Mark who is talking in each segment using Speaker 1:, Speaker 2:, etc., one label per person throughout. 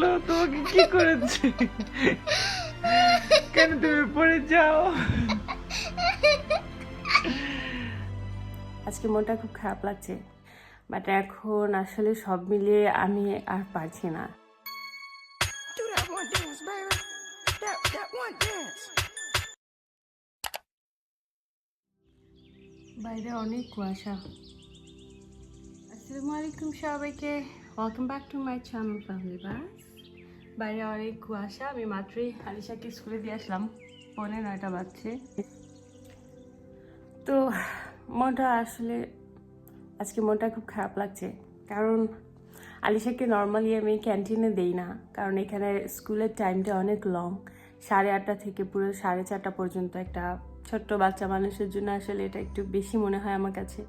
Speaker 1: গেল তোমাকে কি করেছে? কেন তুমি পড়ে যাও?
Speaker 2: আজকে মনটা খুব খারাপ লাগছে বাট এখন আসলে সব মিলিয়ে আমি আর পারছি না. বাইরে অনেক কুয়াশা। আসসালামু আলাইকুম সবাইকে। Welcome back to my channel family বাস বাইরে অনেক কুয়াশা, আমি মাত্রই আলিশাকে স্কুলে দিয়ে আসলাম। পৌনে নয়টা বাজছে। তো মনটা আসলে, আজকে মনটা খুব খারাপ লাগছে। কারণ আলিশাকে নর্মালি আমি ক্যান্টিনে দেই না। কারণ এখানে স্কুলের টাইমটা অনেক লং সাড়ে আটটা থেকে পুরো সাড়ে চারটা পর্যন্ত একটা ছোট্ট বাচ্চা মানুষের জন্য আসলে এটা একটু বেশি মনে হয় আমার কাছে।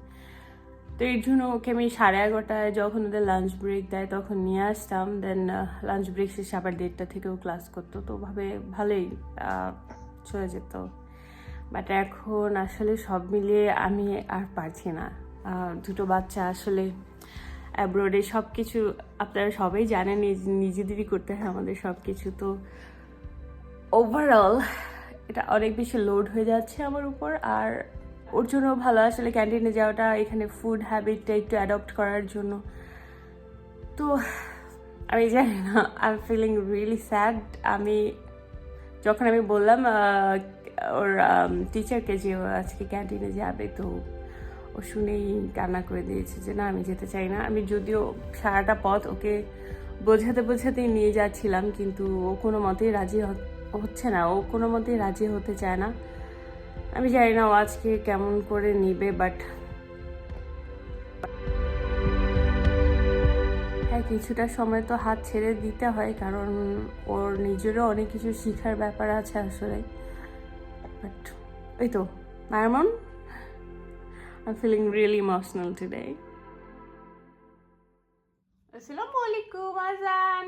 Speaker 2: তো এর জন্য ওকে আমি সাড়ে এগারোটায় যখন ওদের লাঞ্চ ব্রেক দেয় তখন নিয়ে আসতাম। দেন লাঞ্চ ব্রেক শেষে আবার দেড়টা থেকেও ক্লাস করতো। তো ওভাবে ভালোই চলে যেত। বাট এখন আসলে সব মিলিয়ে আমি আর পারছি না। দুটো বাচ্চা আসলে অ্যাব্রোডে সব কিছু আপনারা সবাই জানেন নিজ- নিজেদেরই করতে হয় আমাদের সব কিছু তো ওভারঅল এটা অনেক বেশি লোড হয়ে যাচ্ছে আমার উপর। আর ওর জন্য ভালো। আসলে ক্যান্টিনে যাওয়াটা, এখানে ফুড হ্যাবিটটা একটু অ্যাডপ্ট করার জন্য। তো, আমি জানি না I am feeling really sad আমি, যখন আমি বললাম ওর টিচারকে যে আজকে ক্যান্টিনে যাবে, তো ও শুনেই কান্না করে দিয়েছে যে, না, আমি যেতে চাই না। আমি যদিও সারাটা পথ ওকে বোঝাতে বোঝাতেই নিয়ে যাচ্ছিলাম, কিন্তু ও কোনো মতেই রাজি হচ্ছে না। ও কোনো মতেই রাজি হতে চায় না। আমি জানি না ও আজকে কেমন করে নেবে বাট হ্যাঁ কিছুটা সময় তো হাত ছেড়ে দিতে হয়, কারণ ওর নিজেরও অনেক কিছু শিখার ব্যাপার আছে আসলে। বাট ওই তো, মায়ামন I feeling really emotional today আসসালামু আলাইকুম আজান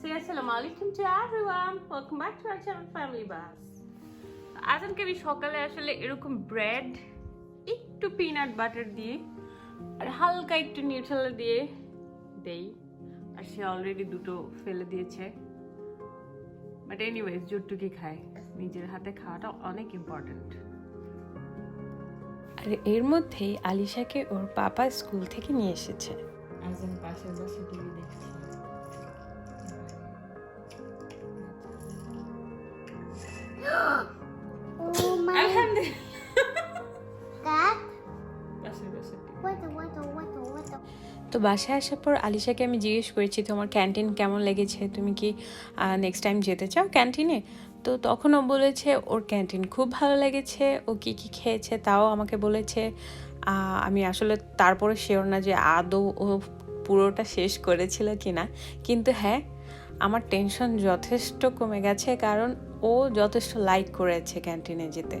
Speaker 2: সে আসসালামু আলাইকুম to everyone welcome back to our channel family বাস আজানকে আমি সকালে আসলে এরকম ব্রেড একটু পিনাট বাটার দিয়ে আর হালকা একটু নিউট্রেলা দিয়ে দেই। আর সে অলরেডি দুটো ফেলে দিয়েছে। বাট এনিওয়েজ যতটুকু খায় নিজের হাতে খাওয়াটা অনেক ইম্পর্ট্যান্ট
Speaker 3: আর এর মধ্যেই আলিশাকে ওর পাপা স্কুল থেকে নিয়ে এসেছে।
Speaker 2: আজান পাশের বসে টিভি দেখছে।
Speaker 3: তো বাসায় আসার পর আলিশাকে আমি জিজ্ঞেস করেছি, তোমার ক্যান্টিন কেমন লেগেছে? তুমি কি নেক্সট টাইম যেতে চাও ক্যান্টিনে তো তখন ও বলেছে, ওর ক্যান্টিন খুব ভালো লেগেছে, ও কি কি খেয়েছে তাও আমাকে বলেছে। আমি আসলে তারপরে শিওর না যে আদৌ ও পুরোটা শেষ করেছিল কি না কিন্তু হ্যাঁ আমার টেনশন যথেষ্ট কমে গেছে কারণ ও যথেষ্ট লাইক করেছে ক্যান্টিনে যেতে।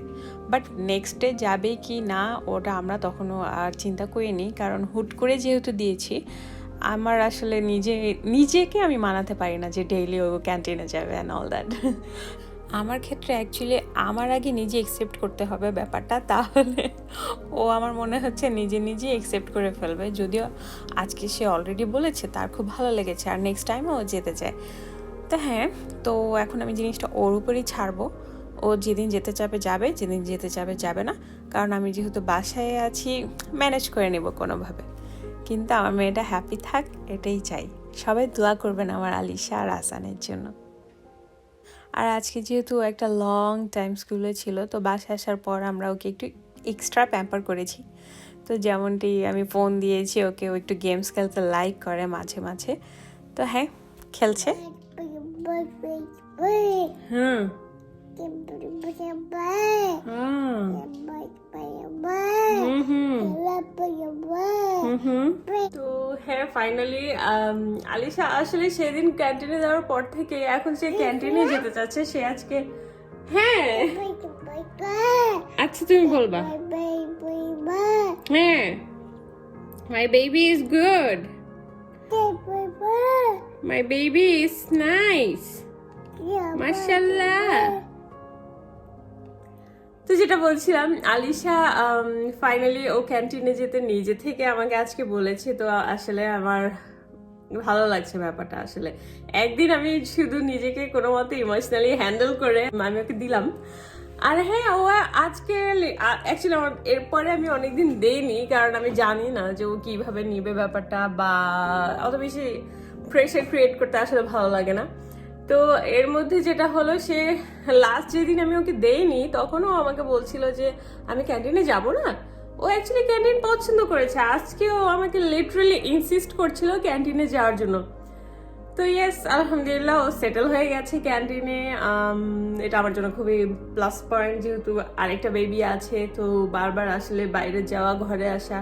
Speaker 3: বাট নেক্সট ডে যাবে কি না ওটা আমরা তখনও আর চিন্তা করিনি কারণ হুট করে যেহেতু দিয়েছি, আমার আসলে নিজে, নিজেকে আমি মানাতে পারি না যে ডেইলি ও ক্যান্টিনে যাবে অ্যান্ড অল দ্যাট আমার ক্ষেত্রে অ্যাকচুয়ালি আমার আগে নিজে একসেপ্ট করতে হবে ব্যাপারটা, তাহলে ও আমার মনে হচ্ছে নিজে নিজে একসেপ্ট করে ফেলবে। যদিও আজকে সে অলরেডি বলেছে, তার খুব ভালো লেগেছে, আর নেক্সট টাইমও ও যেতে চায়। তো হ্যাঁ তো এখন আমি জিনিসটা ওর উপরেই ছাড়বো। ও যেদিন যেতে চাবে, যাবে, যেদিন যেতে চাবে, যাবে না। কারণ আমি যেহেতু বাসায় আছি ম্যানেজ করে নেব কোনোভাবে। কিন্তু আমার মেয়েটা হ্যাপি থাক, এটাই চাই। সবাই দোয়া করবেন আমার আলিশা আর আসানের জন্য। আর আজকে যেহেতু একটা লং টাইম স্কুলে ছিল তো বাসায় আসার পর আমরা ওকে একটু এক্সট্রা প্যাম্পার করেছি। তো যেমনটি আমি ফোন দিয়েছি ওকে ও একটু গেমস খেলতে লাইক করে মাঝে মাঝে। তো হ্যাঁ খেলছে?
Speaker 2: হুম। তো হ্যাঁ ফাইনালি আলিশা আসলে সেদিন ক্যান্টিনে যাওয়ার পর থেকে এখন সে ক্যান্টিনে যেতে চাচ্ছে সে আজকে হ্যাঁ আচ্ছা তুমি বলবা হ্যাঁ
Speaker 4: my baby
Speaker 2: is good my baby
Speaker 4: is
Speaker 2: nice তো যেটা বলছিলাম, আলিশা ফাইনালি ও ক্যান্টিনে যেতে নিজে থেকে আমাকে আজকে বলেছে, তো আসলে আমার ভালো লাগছে ব্যাপারটা আসলে। একদিন আমি শুধু নিজেকে কোনো মতে ইমোশনালি হ্যান্ডেল করে আমি ওকে দিলাম। আর হ্যাঁ ও আজকে অ্যাকচুয়ালি আমার, এরপরে আমি অনেকদিন দেইনি, কারণ আমি জানি না যে ও কীভাবে নিবে ব্যাপারটা বা অত বেশি প্রেশার ক্রিয়েট করতে আসলে ভালো লাগে না। তো এর মধ্যে যেটা হলো, সে লাস্ট যেদিন আমি ওকে দেইনি, তখনও আমাকে বলছিল যে, আমি ক্যান্টিনে যাব না? ও অ্যাকচুয়ালি ক্যান্টিন পছন্দ করেছে। আজকেও আমাকে লিটারালি ইনসিস্ট করছিল ক্যান্টিনে যাওয়ার জন্য। তো ইয়েস আলহামদুলিল্লাহ, ও সেটেল হয়ে গেছে ক্যান্টিনে। এটা আমার জন্য খুবই প্লাস পয়েন্ট যেহেতু আরেকটা বেবি আছে, তো বারবার আসলে বাইরে যাওয়া, ঘরে আসা।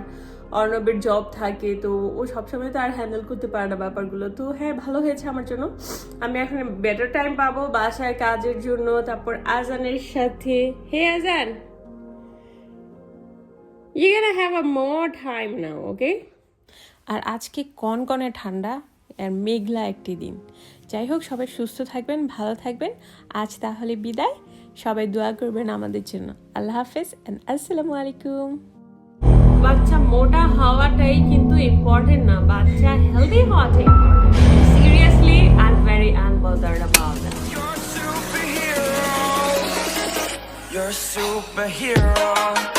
Speaker 2: অর্ণবের জব থাকে, তো ও সবসময় তো আর হ্যান্ডেল করতে পারে না ব্যাপারগুলো। তো হ্যাঁ ভালো হয়েছে আমার জন্য। আমি এখন বেটার টাইম পাবো বাসায় কাজের জন্য। তারপর আজানের সাথে, হে আজান! Okay?
Speaker 3: আর আজকে কনকনে ঠান্ডা আর মেঘলা একটি দিন। যাই হোক, সবাই সুস্থ থাকবেন, ভালো থাকবেন। আজ তাহলে বিদায়। সবাই দোয়া করবেন আমাদের জন্য। আল্লাহ হাফেজ অ্যান্ড আসসালামু আলাইকুম।
Speaker 2: বাচ্চা মোটা হওয়াটাই কিন্তু ইম্পর্টেন্ট না বাচ্চা হেলদি হওয়াটাই important seriously I am very unbothered about that
Speaker 5: You're a superhero. You're a superhero.